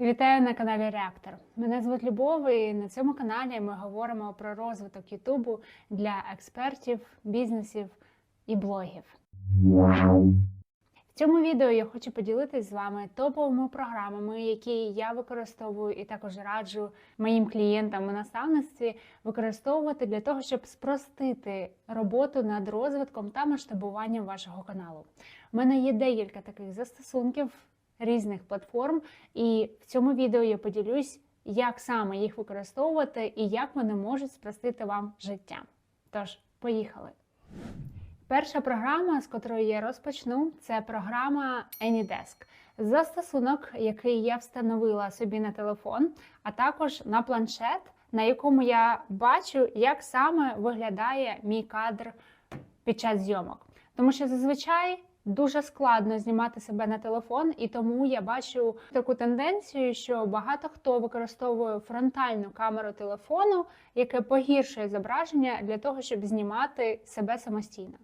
Вітаю на каналі Реактор. Мене звуть Любов, і на цьому каналі ми говоримо про розвиток Ютубу для експертів, бізнесів і блогів. В цьому відео я хочу поділитися з вами топовими програмами, які я використовую і також раджу моїм клієнтам у наставництві використовувати для того, щоб спростити роботу над розвитком та масштабуванням вашого каналу. У мене є декілька таких застосунків різних платформ, і в цьому відео я поділюсь, як саме їх використовувати і як вони можуть спростити вам життя. Тож, поїхали! Перша програма, з котрої я розпочну, це програма AnyDesk. Застосунок, який я встановила собі на телефон, а також на планшет, на якому я бачу, як саме виглядає мій кадр під час зйомок. Тому що зазвичай дуже складно знімати себе на телефон, і тому я бачу таку тенденцію, що багато хто використовує фронтальну камеру телефону, яке погіршує зображення для того, щоб знімати себе самостійно.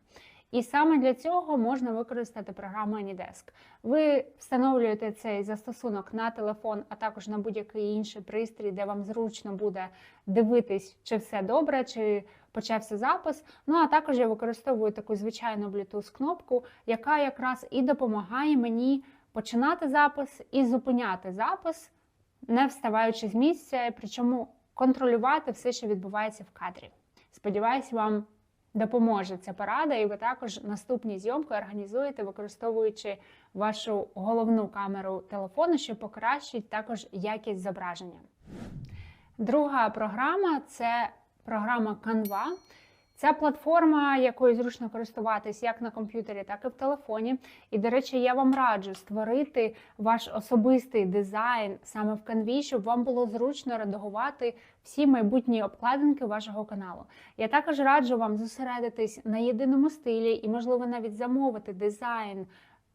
І саме для цього можна використати програму AnyDesk. Ви встановлюєте цей застосунок на телефон, а також на будь-який інший пристрій, де вам зручно буде дивитись, чи все добре, чи почався запис. Ну а також я використовую таку звичайну Bluetooth кнопку, яка якраз і допомагає мені починати запис і зупиняти запис, не вставаючи з місця, причому контролювати все, що відбувається в кадрі. Сподіваюсь, вам допоможе ця порада, і ви також наступні зйомки організуєте, використовуючи вашу головну камеру телефону, що покращить також якість зображення. Друга програма це програма Canva. Ця платформа, якою зручно користуватись як на комп'ютері, так і в телефоні. І, до речі, я вам раджу створити ваш особистий дизайн саме в Canva, щоб вам було зручно редагувати всі майбутні обкладинки вашого каналу. Я також раджу вам зосередитись на єдиному стилі і, можливо, навіть замовити дизайн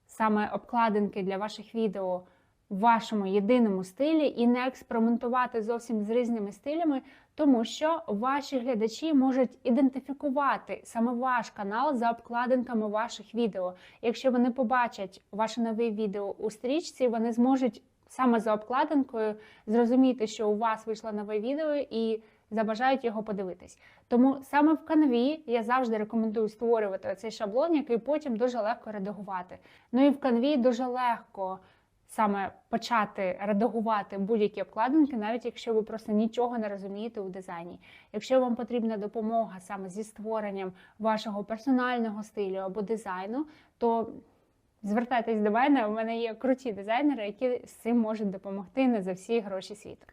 саме обкладинки для ваших відео в вашому єдиному стилі і не експериментувати зовсім з різними стилями, тому що ваші глядачі можуть ідентифікувати саме ваш канал за обкладинками ваших відео. Якщо вони побачать ваше нове відео у стрічці, вони зможуть саме за обкладинкою зрозуміти, що у вас вийшло нове відео і забажають його подивитись. Тому саме в канві я завжди рекомендую створювати цей шаблон, який потім дуже легко редагувати. Ну і в канві дуже легко саме почати редагувати будь-які обкладинки, навіть якщо ви просто нічого не розумієте у дизайні. Якщо вам потрібна допомога саме зі створенням вашого персонального стилю або дизайну, то звертайтесь до мене. У мене є круті дизайнери, які з цим можуть допомогти не за всі гроші світу.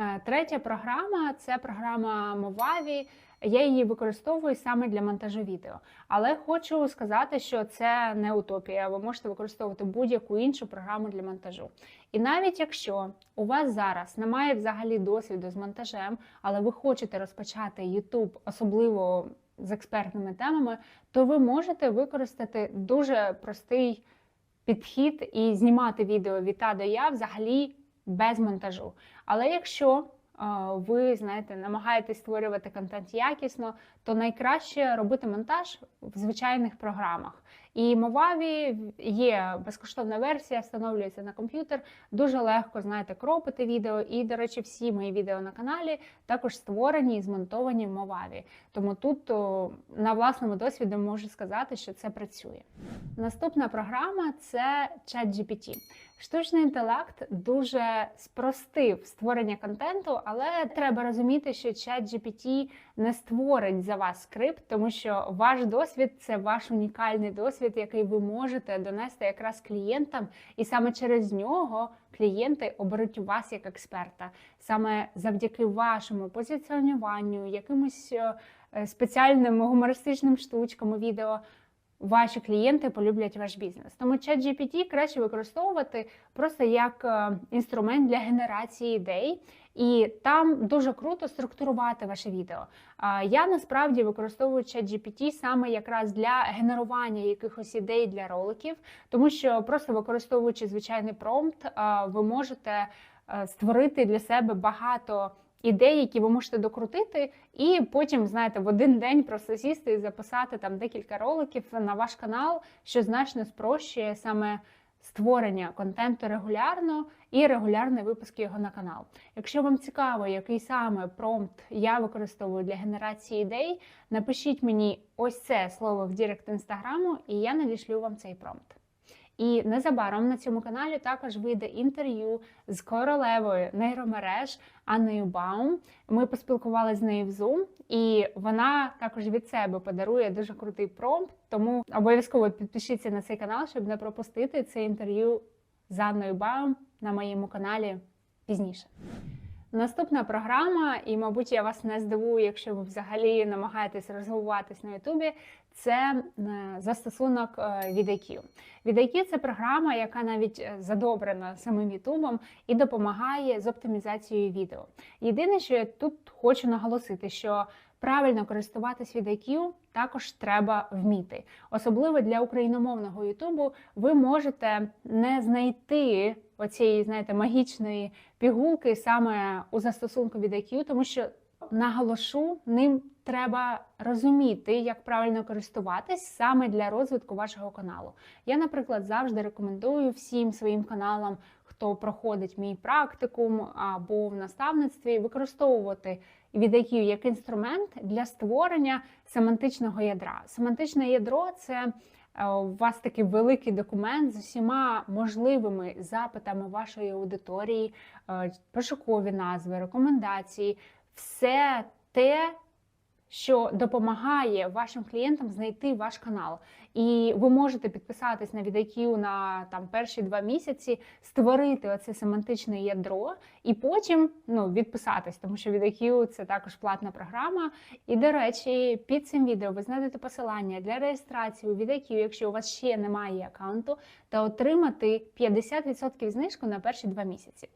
Е, третя програма це програма Movavi. Я її використовую саме для монтажу відео. Але хочу сказати, що це не утопія. Ви можете використовувати будь-яку іншу програму для монтажу. І навіть якщо у вас зараз немає взагалі досвіду з монтажем, але ви хочете розпочати YouTube, особливо з експертними темами, то ви можете використати дуже простий підхід і знімати відео від А до Я взагалі без монтажу. Але якщо ви знаєте, намагаєтесь створювати контент якісно, то найкраще робити монтаж в звичайних програмах. І Movavi є безкоштовна версія, встановлюється на комп'ютер. Дуже легко знаєте, кропити відео. І, до речі, всі мої відео на каналі також створені і змонтовані в Movavi. Тому тут на власному досвіді можу сказати, що це працює. Наступна програма це ChatGPT. Штучний інтелект дуже спростив створення контенту, але треба розуміти, що ChatGPT не створить за вас скрипт, тому що ваш досвід це ваш унікальний досвід, який ви можете донести якраз клієнтам, і саме через нього клієнти оберуть вас як експерта, саме завдяки вашому позиціонуванню, якимось е, спеціальним гумористичним штучкам у відео ваші клієнти полюблять ваш бізнес. Тому ChatGPT краще використовувати просто як е, інструмент для генерації ідей. І там дуже круто структурувати ваше відео. Я насправді використовую ChatGPT саме якраз для генерування якихось ідей для роликів, тому що просто використовуючи звичайний промпт, ви можете е, створити для себе багато ідей, які ви можете докрутити, і потім, знаєте, в один день просто сісти і записати там декілька роликів на ваш канал, що значно спрощує саме створення контенту регулярно і регулярні випуски його на канал. Якщо вам цікаво, який саме промпт я використовую для генерації ідей, напишіть мені ось це слово в Дірект інстаграму, і я надішлю вам цей промпт. І незабаром на цьому каналі також вийде інтерв'ю з королевою нейромереж Анною Баум. Ми поспілкувалися з нею в Zoom, і вона також від себе подарує дуже крутий промпт. Тому обов'язково підпишіться на цей канал, щоб не пропустити це інтерв'ю з Анною Баум на моєму каналі пізніше. Наступна програма, і, мабуть, я вас не здивую, якщо ви взагалі намагаєтесь розвиватись на Ютубі. Це е, застосунок е, VidIQ. VidIQ – це програма, яка навіть е, задобрена самим Ютубом і допомагає з оптимізацією відео. Єдине, що я тут хочу наголосити, що правильно користуватись від IQ також треба вміти. Особливо для україномовного Ютубу ви можете не знайти оцієї, знаєте, магічної пігулки саме у застосунку від IQ, тому що наголошу, ним треба розуміти, як правильно користуватись саме для розвитку вашого каналу. Я, наприклад, завжди рекомендую всім своїм каналам, хто проходить мій практикум або в наставництві, використовувати від як інструмент для створення семантичного ядра. Семантичне ядро це Е, у вас такий великий документ з усіма можливими запитами вашої аудиторії, е, пошукові назви, рекомендації, все те, що допомагає вашим клієнтам знайти ваш канал. І ви можете підписатись на VidIQ на там перші два місяці, створити оце семантичне ядро, і потім ну, відписатись, тому що VidIQ – це також платна програма. І, до речі, під цим відео ви знайдете посилання для реєстрації у VidIQ, якщо у вас ще немає аккаунту, та отримати 50% знижку на перші два місяці.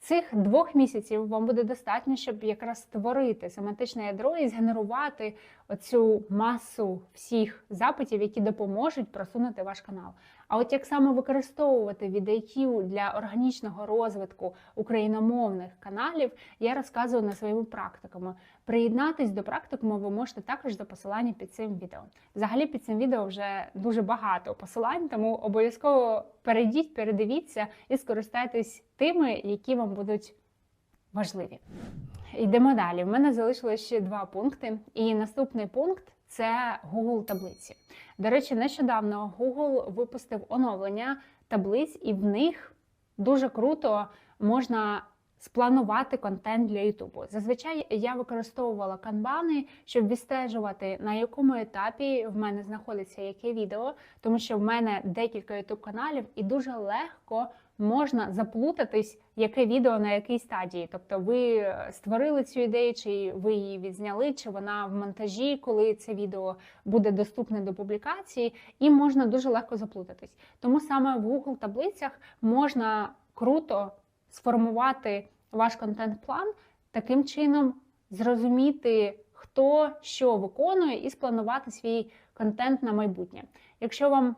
Цих двох місяців вам буде достатньо, щоб якраз створити семантичне ядро і згенерувати оцю масу всіх запитів, які допоможуть просунути ваш канал. А от як саме використовувати VidIQ для органічного розвитку україномовних каналів, я розказую на своєму практикуму. Приєднатись до практикуму ви можете також за посиланням під цим відео. Взагалі під цим відео вже дуже багато посилань, тому обов'язково перейдіть, передивіться і скористайтесь тими, які вам будуть важливі. Йдемо далі. В мене залишилось ще два пункти. І наступний пункт це Google таблиці. До речі, нещодавно Google випустив оновлення таблиць, і в них дуже круто можна спланувати контент для Ютубу. Зазвичай я використовувала канбани, щоб відстежувати, на якому етапі в мене знаходиться яке відео, тому що в мене декілька ютуб каналів, і дуже легко можна заплутатись, яке відео на якій стадії. Тобто, ви створили цю ідею, чи ви її відзняли, чи вона в монтажі, коли це відео буде доступне до публікації, і можна дуже легко заплутатись. Тому саме в Google таблицях можна круто сформувати ваш контент-план таким чином, зрозуміти, хто що виконує, і спланувати свій контент на майбутнє. Якщо вам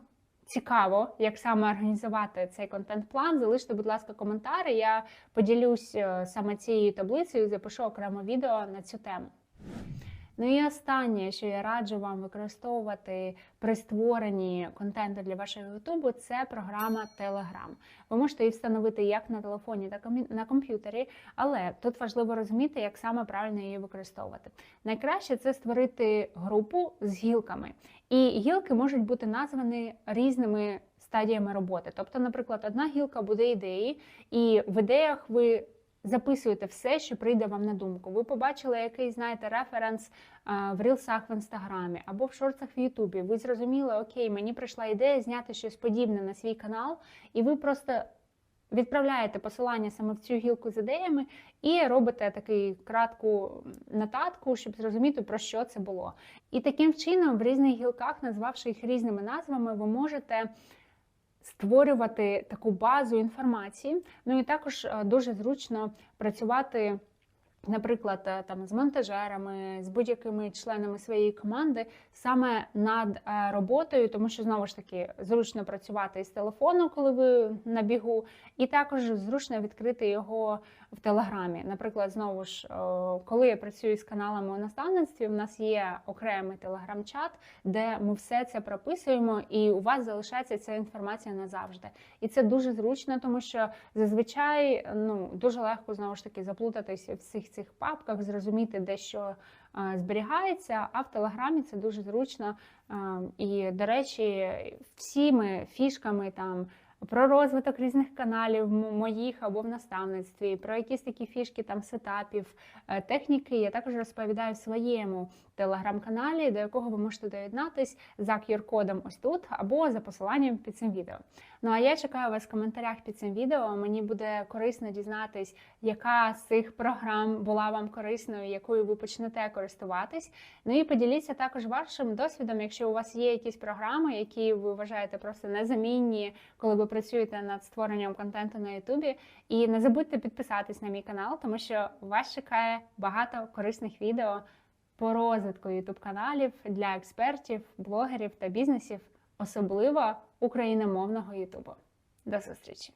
цікаво, як саме організувати цей контент-план, залиште, будь ласка, коментарі. Я поділюсь е, саме цією таблицею, запишу окремо відео на цю тему. Ну і останнє, що я раджу вам використовувати при створенні контенту для вашого ютубу, це програма Telegram. Ви можете її встановити як на телефоні, так і на комп'ютері, але тут важливо розуміти, як саме правильно її використовувати. Найкраще це створити групу з гілками. І гілки можуть бути названі різними стадіями роботи. Тобто, наприклад, одна гілка буде ідеї, і в ідеях ви записуєте все, що прийде вам на думку. Ви побачили якийсь, знаєте, референс в рілсах в інстаграмі або в шорцах в Ютубі. Ви зрозуміли, окей, мені прийшла ідея зняти щось подібне на свій канал, і ви просто. Відправляєте посилання саме в цю гілку з ідеями і робите таку кратку нотатку, щоб зрозуміти, про що це було. І таким чином, в різних гілках, назвавши їх різними назвами, ви можете створювати таку базу інформації. Ну і також е, дуже зручно працювати Наприклад, е, там з монтажерами, з будь-якими членами своєї команди, саме над е, роботою, тому що знову ж таки зручно працювати із телефону, коли ви на бігу, і також зручно відкрити його в телеграмі. Наприклад, знову ж, е, коли я працюю з каналами у наставництві, в нас є окремий телеграм-чат, де ми все це прописуємо, і у вас залишається ця інформація назавжди. І це дуже зручно, тому що зазвичай ну дуже легко знову ж таки заплутатися в цих папках, зрозуміти, де що е, зберігається. А в телеграмі це дуже зручно. Е, І, до речі, всіми фішками там. Про розвиток різних каналів моїх або в наставництві, про якісь такі фішки там сетапів, е, техніки я також розповідаю в своєму телеграм-каналі, до якого ви можете доєднатись за QR-кодом ось тут або за посиланням під цим відео. Ну а я чекаю вас в коментарях під цим відео. Мені буде корисно дізнатись, яка з цих програм була вам корисною, якою ви почнете користуватись. Ну і поділіться також вашим досвідом, якщо у вас є якісь програми, які ви вважаєте просто незамінні, коли ви працюєте над створенням контенту на Ютубі. І не забудьте підписатись на мій канал, тому що вас чекає багато корисних відео по розвитку ютуб каналів для експертів, блогерів та бізнесів, особливо україномовного Ютубу. До зустрічі!